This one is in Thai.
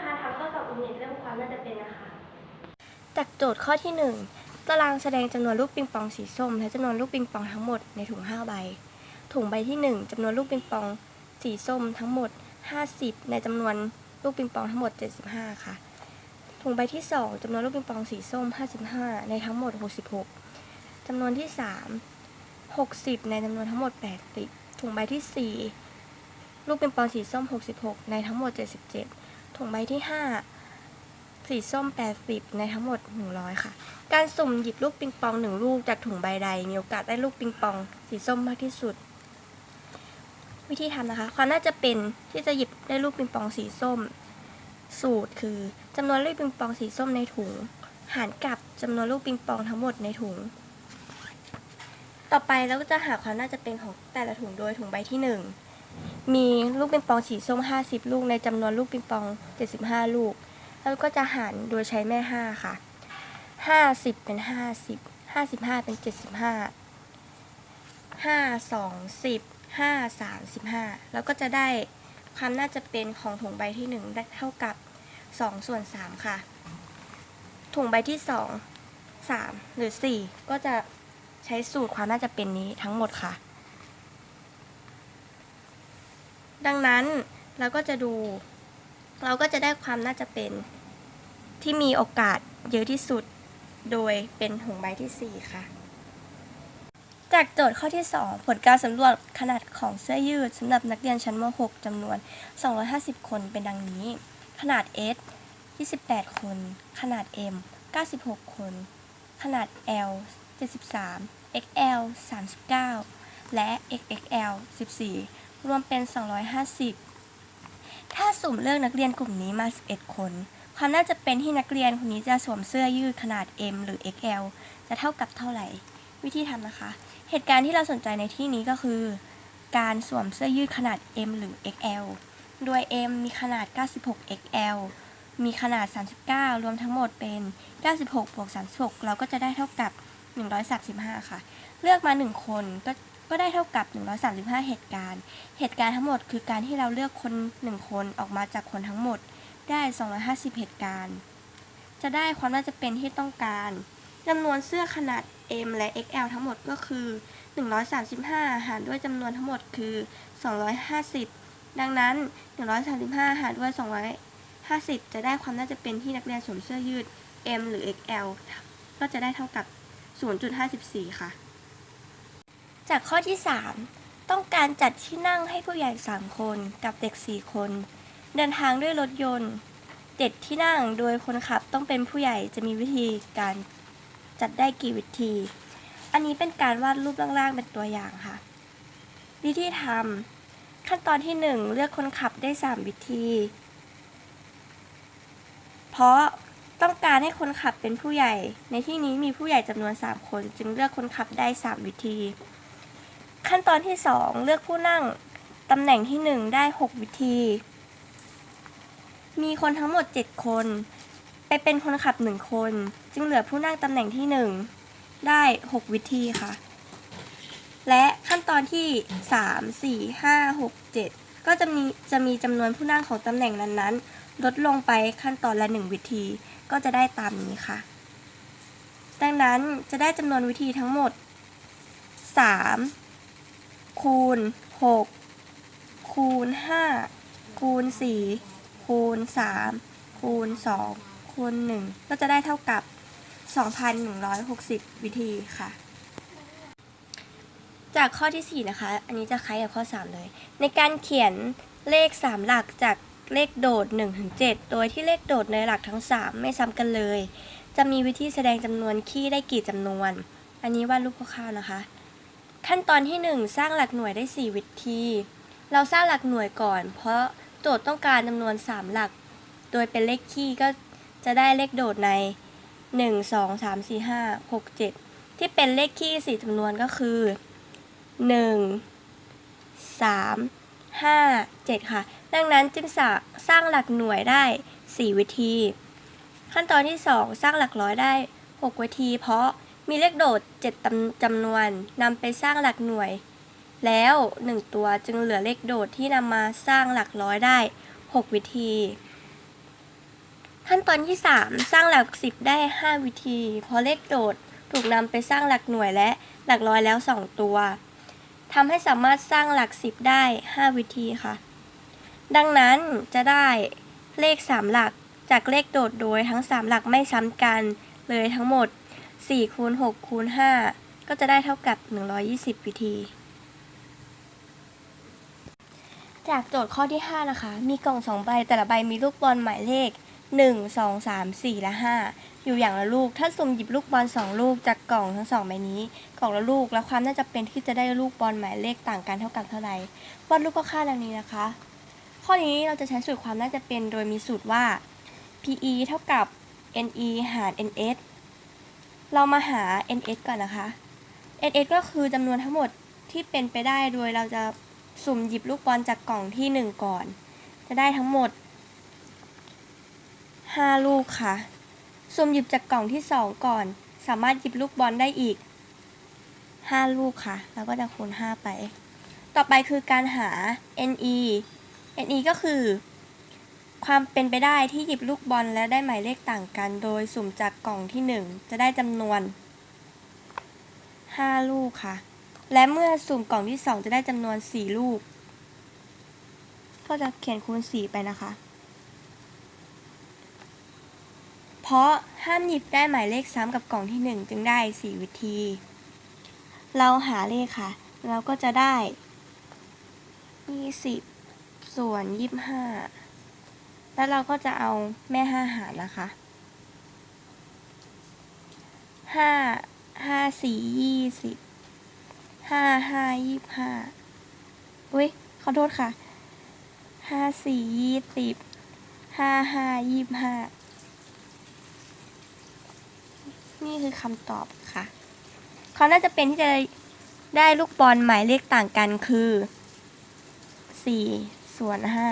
พาทำข้อสอบอุนิตเรื่องความน่าจะเป็นนะคะ จากโจทย์ข้อที่ 1 ตารางแสดงจำนวนลูกปิงปองสีส้ม และจำนวนลูกปิงปองทั้งหมดในถุง 5 ใบ ถุงใบที่ 1จำนวนลูกปิงปองสีส้มทั้งหมด 50 ในจำนวนลูกปิงปองทั้งหมด 75 ค่ะ ถุงใบที่ 2จำนวนลูกปิงปองสีส้ม 55 ในทั้งหมด 66จำนวนที่ 3 60 ในจำนวนทั้งหมด 80 ถุงใบที่ 4 ลูกปิงปองสีส้ม 66 ในทั้งหมด 77 ถุงใบที่ 5 สีส้ม 80 ในทั้งหมด 100 ค่ะ การสุ่มหยิบลูกปิงปองหนึ่งลูกจากถุงใบใด มีโอกาสได้ลูกปิงปอง สีส้มมากที่สุด วิธีทำนะคะความน่าจะเป็นที่จะหยิบได้ลูกปิงปองสีส้ม สูตรคือจำนวนลูกปิงปองสีส้มในถุง หารกับจำนวนลูกปิงปองทั้งหมดในถุงต่อไปเราก็จะหาความน่าจะเป็นของแต่ละถุงโดยถุงใบที่ 1 มีลูกปิงปองสีส้ม 50 ลูกในจำนวนลูกปิงปอง 75 ลูก แล้วก็จะหารโดยใช้แม่ 5 ค่ะ 50 เป็น 50 55 เป็น 75 5 2 10 5 3 15 แล้วก็จะได้ความน่าจะเป็นของถุงใบที่ 1 ได้เท่ากับ 2 ส่วน 3 ค่ะ ถุงใบที่ 2 3 หรือ 4 ก็จะใช้สูตรความน่าจะเป็นนี้ทั้งหมดค่ะ ดังนั้นเราก็จะดู เราก็จะได้ความน่าจะเป็นที่มีโอกาสเยอะที่สุด โดยเป็นถุงใบที่ 4 ค่ะ จากโจทย์ข้อที่ 2 ผลการสำรวจขนาดของเสื้อยืดสำหรับนักเรียนชั้นม .6 จำนวน 250 คนเป็นดังนี้ ขนาด S 28 คน ขนาด M 96 คน ขนาด L 73 XL 39 และ XXL 14 รวมเป็น 250 ถ้าสุ่มเลือกนักเรียนกลุ่มนี้มา 11 คน ความน่าจะเป็นที่นักเรียนคนนี้จะสวมเสื้อยืดขนาด M หรือ XL จะเท่ากับเท่าไหร่ วิธีทำนะคะ เหตุการณ์ที่เราสนใจในที่นี้ก็คือ การสวมเสื้อยืดขนาด M หรือ XL โดย M มีขนาด 96 XL มีขนาด 39 รวมทั้งหมดเป็น 96บวก36 เราก็จะได้เท่ากับ 135 ค่ะ เลือกมา 1 คนก็ ก็ได้เท่ากับ 135 เหตุการณ์ เหตุการณ์ทั้งหมดคือการที่เราเลือกคน 1 คนออกมาจากคนทั้งหมด ได้ 250 เหตุการณ์ จะได้ความน่าจะเป็นที่ต้องการจำนวนเสื้อขนาด M และ XL ทั้งหมดก็คือ 135 หารด้วยจำนวนทั้งหมดคือ 250 ดังนั้น 135 หารด้วย 250 จะได้ความน่าจะเป็นที่นักเรียนสวมเสื้อยืด M หรือ XL ก็จะได้เท่ากับ 0.54 ค่ะ จากข้อที่ 3 ต้องการจัดที่นั่งให้ผู้ใหญ่ 3 คนกับเด็ก 4 คน เดินทางด้วยรถยนต์เจ็ดที่นั่งโดยคนขับต้องเป็นผู้ใหญ่จะมีวิธีการจัดได้กี่วิธี อันนี้เป็นการวาดรูปล่างๆเป็นตัวอย่างค่ะ วิธีทำขั้นตอนที่ 1 เลือกคนขับได้ 3 วิธี เพราะต้องการให้คนขับเป็นผู้ใหญ่ ในที่นี้มีผู้ใหญ่จำนวน 3 คน จึงเลือกคนขับได้ 3 วิธี ขั้นตอนที่ 2 เลือกผู้นั่งตำแหน่งที่ 1 ได้ 6 วิธี มีคนทั้งหมด 7 คน ไปเป็นคนขับ 1 คน จึงเหลือผู้นั่งตำแหน่งที่ 1 ได้ 6 วิธีค่ะ และขั้นตอนที่ 3 4 5 6 7 ก็จะมีจะมีจำนวนผู้นั่งของตำแหน่งนั้นๆ ลดลงไปขั้นตอนละ 1 วิธี ก็จะได้ตามนี้ค่ะ ดังนั้นจะได้จำนวนวิธีทั้งหมด 3 คูณ 6 คูณ 5 คูณ 4 คูณ 3 คูณ 2 คูณ 1 ก็จะได้เท่ากับ 2,160 วิธีค่ะ จากข้อที่ 4 นะคะ อันนี้จะคล้ายกับข้อ 3 เลย ในการเขียนเลข 3 หลักจากเลขโดด1ถึง7โดยที่เลขโดดในหลักทั้ง 3 ไม่ซ้ำกันเลย จะมีวิธีแสดงจำนวนคี่ได้กี่จำนวน อันนี้วาดรูปคร่าวๆนะคะ ขั้นตอนที่ 1 สร้างหลักหน่วยได้ 4 วิธี เราสร้างหลักหน่วยก่อน เพราะโจทย์ต้องการจำนวน 3 หลัก โดยเป็นเลขคี่ก็จะได้เลขโดดใน 1 2 3 4 5 6 7 ที่เป็นเลขคี่4จำนวนก็คือ 1 3 5 7 ค่ะ ดังนั้นจึงสาสร้างหลักหน่วยได้ 4 วิธี ขั้นตอนที่ 2 สร้างหลักร้อยได้ 6 วิธี เพราะ มีเลขโดด7จำจำนวนนำไปสร้างหลักหน่วย แล้ว 1 ตัวจึงเหลือเลขโดดที่นำมาสร้างหลักร้อยได้ 6 วิธี ขั้นตอนที่ 3 สร้างหลัก 10 ได้ 5 วิธีพอเลขโดดถูกนำไปสร้างหลักหน่วยและหลักร้อยแล้ว 2 ตัวทำให้สามารถสร้างหลัก 10 ได้ 5 วิธีค่ะ ดังนั้นจะได้เลข 3 หลักจากเลขโดดโดยทั้ง 3 หลักไม่ซ้ำกันเลยทั้งหมด 4คูณ6คูณ5ก็จะได้เท่ากับ 120 วิธี จากโจทย์ข้อที่ 5 นะคะ มีกล่อง2ใบแต่ละใบมีลูกบอลหมายเลข 1 2 3 4 และ 5 อยู่อย่างละลูก ถ้าสุ่มหยิบลูกบอล 2 ลูกจากกล่องทั้ง 2 ใบนี้ กล่องละลูก แล้วความน่าจะเป็นที่จะได้ลูกบอลหมายเลขต่างกันเท่ากับเท่าไหร่วาดรูปก็ค่าดังนี้นะคะ ข้อนี้เราจะใช้สูตรความน่าจะเป็นโดยมีสูตรว่า PE เท่ากับ NE หาร NS เรามาหา NS ก่อนนะคะ NS ก็คือจำนวนทั้งหมดที่เป็นไปได้โดยเราจะสุ่มหยิบลูกบอลจากกล่องที่ 1 ก่อน จะได้ทั้งหมด 5 ลูกค่ะ สุ่มหยิบจากกล่องที่ 2 ก่อน สามารถหยิบลูกบอลได้อีก 5 ลูกค่ะ แล้วก็จะคูณ 5 ไป ต่อไปคือการหา NE NE ก็คือ ความเป็นไปได้ที่หยิบลูกบอลและได้หมายเลขต่างกัน โดยสุ่มจากกล่องที่ 1 จะได้จำนวน 5 ลูกค่ะ และเมื่อสุ่มกล่องที่ 2 จะได้จำนวน 4 ลูก ก็จะเขียนคูณ 4 ไปนะคะ เพราะห้ามหยิบได้หมายเลขซ้ำกับกล่องที่ 1 จึงได้ 4 วิธี เราหาเลขค่ะ เราก็จะได้ 20 ส่วน 25 แล้วเราก็จะเอาแม่5หารนะคะห้าห้าสี่ยี่สิบห้าห้ายี่ห้าอุ้ยขอโทษค่ะห้าสี่ยี่สิบห้าห้ายี่ห้านี่คือคำตอบค่ะเขาน่าจะเป็นที่จะได้ลูกบอลหมายเลขต่างกันคือสี่ส่วนห้า